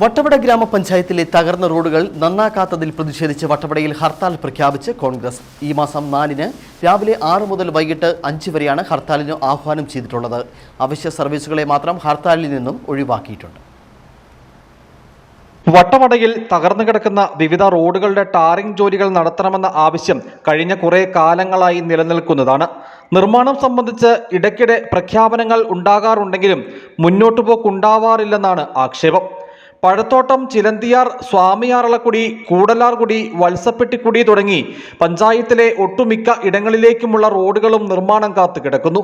വട്ടവട ഗ്രാമപഞ്ചായത്തിലെ തകർന്ന റോഡുകൾ നന്നാക്കാത്തതിൽ പ്രതിഷേധിച്ച് വട്ടവടയിൽ ഹർത്താൽ പ്രഖ്യാപിച്ച് കോൺഗ്രസ്. ഈ മാസം നാലിന് രാവിലെ ആറ് മുതൽ വൈകിട്ട് അഞ്ച് വരെയാണ് ഹർത്താലിന് ആഹ്വാനം ചെയ്തിട്ടുള്ളത്. അവശ്യ സർവീസുകളെ മാത്രം ഹർത്താലിൽ നിന്നും ഒഴിവാക്കിയിട്ടുണ്ട്. വട്ടവടയിൽ തകർന്നു കിടക്കുന്ന വിവിധ റോഡുകളുടെ ടാറിംഗ് ജോലികൾ നടത്തണമെന്ന ആവശ്യം കഴിഞ്ഞ കുറേ കാലങ്ങളായി നിലനിൽക്കുന്നതാണ്. നിർമ്മാണം സംബന്ധിച്ച് ഇടയ്ക്കിടെ പ്രഖ്യാപനങ്ങൾ ഉണ്ടാകാറുണ്ടെങ്കിലും മുന്നോട്ടു പോക്കുണ്ടാവാറില്ലെന്നാണ് ആക്ഷേപം. പഴത്തോട്ടം ചിലന്തിയാർ സ്വാമിയാറളക്കുടി കൂടലാർകുടി വത്സപ്പെട്ടിക്കുടി തുടങ്ങി പഞ്ചായത്തിലെ ഒട്ടുമിക്ക ഇടങ്ങളിലേക്കുമുള്ള റോഡുകളും നിർമ്മാണം കാത്തു കിടക്കുന്നു.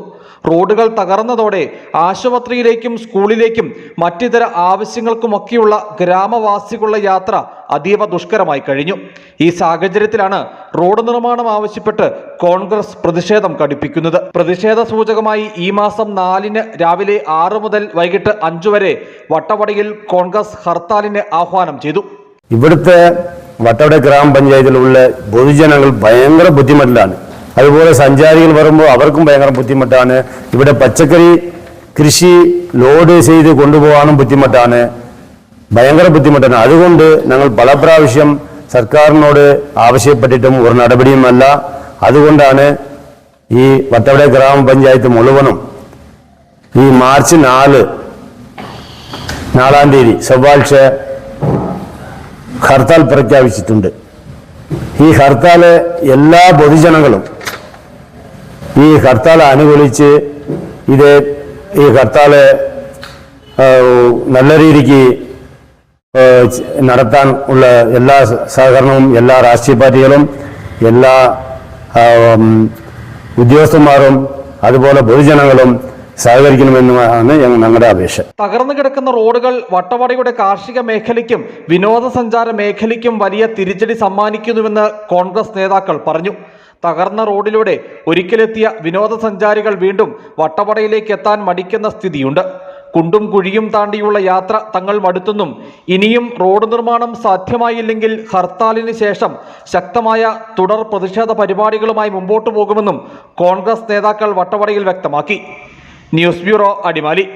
റോഡുകൾ തകർന്നതോടെ ആശുപത്രിയിലേക്കും സ്കൂളിലേക്കും മറ്റിതര ആവശ്യങ്ങൾക്കുമൊക്കെയുള്ള ഗ്രാമവാസികളുടെ യാത്ര അതീവ ദുഷ്കരമായി കഴിഞ്ഞു. ഈ സാഹചര്യത്തിലാണ് റോഡ് നിർമ്മാണം ആവശ്യപ്പെട്ട് കോൺഗ്രസ് പ്രതിഷേധം കടുപ്പിക്കുന്നത്. പ്രതിഷേധ സൂചകമായി ഈ മാസം നാലിന് രാവിലെ ആറ് മുതൽ വൈകിട്ട് അഞ്ചു വരെ വട്ടവടയിൽ കോൺഗ്രസ് ഹർത്താലിന് ആഹ്വാനം ചെയ്തു. ഇവിടുത്തെ വട്ടവട ഗ്രാമപഞ്ചായത്തിലുള്ള പൊതുജനങ്ങൾ ഭയങ്കര ബുദ്ധിമുട്ടിലാണ്. അതുപോലെ സഞ്ചാരികൾ വരുമ്പോൾ അവർക്കും ഭയങ്കര ബുദ്ധിമുട്ടാണ്. ഇവിടെ പച്ചക്കറി കൃഷി ലോഡ് ചെയ്ത് കൊണ്ടുപോകാനും ബുദ്ധിമുട്ടാണ്. ഭയങ്കര ബുദ്ധിമുട്ടാണ്. അതുകൊണ്ട് ഞങ്ങൾ പല പ്രാവശ്യം സർക്കാരിനോട് ആവശ്യപ്പെട്ടിട്ടും ഒരു നടപടിയുമല്ല. അതുകൊണ്ടാണ് ഈ വട്ടവട ഗ്രാമപഞ്ചായത്ത് മുഴുവനും ഈ മാർച്ച് നാല് നാലാം തീയതി ചൊവ്വാഴ്ച ഹർത്താൽ പ്രഖ്യാപിച്ചിട്ടുണ്ട്. ഈ ഹർത്താൽ എല്ലാ പൊതുജനങ്ങളും ഈ ഹർത്താൽ അനുകൂലിച്ച് ഇത് ഈ ഹർത്താൽ നല്ല രീതിക്ക് നടത്താൻ ഉള്ള എല്ലാ സഹകരണവും എല്ലാ രാഷ്ട്രീയ പാർട്ടികളും എല്ലാ ഉദ്യോഗസ്ഥന്മാരും അതുപോലെ പൊതുജനങ്ങളും സഹകരിക്കണമെന്നുമാണ് ഞങ്ങളുടെ അപേക്ഷ. തകർന്നു കിടക്കുന്ന റോഡുകൾ വട്ടവടയുടെ കാർഷിക മേഖലയ്ക്കും വിനോദസഞ്ചാര മേഖലയ്ക്കും വലിയ തിരിച്ചടി സമ്മാനിക്കുന്നുവെന്ന് കോൺഗ്രസ് നേതാക്കൾ പറഞ്ഞു. തകർന്ന റോഡിലൂടെ ഒരിക്കലെത്തിയ വിനോദസഞ്ചാരികൾ വീണ്ടും വട്ടവടയിലേക്ക് എത്താൻ മടിക്കുന്ന സ്ഥിതിയുണ്ട്. കുണ്ടും കുഴിയും താണ്ടിയുള്ള യാത്ര തങ്ങൾ മടുത്തെന്നും. ഇനിയും റോഡ് നിർമ്മാണം സാധ്യമായില്ലെങ്കിൽ ഹർത്താലിന് ശേഷം ശക്തമായ തുടർ പ്രതിഷേധ പരിപാടികളുമായി മുമ്പോട്ടു പോകുമെന്നും കോൺഗ്രസ് നേതാക്കൾ വട്ടവടയിൽ വ്യക്തമാക്കി. News bureau Adimali.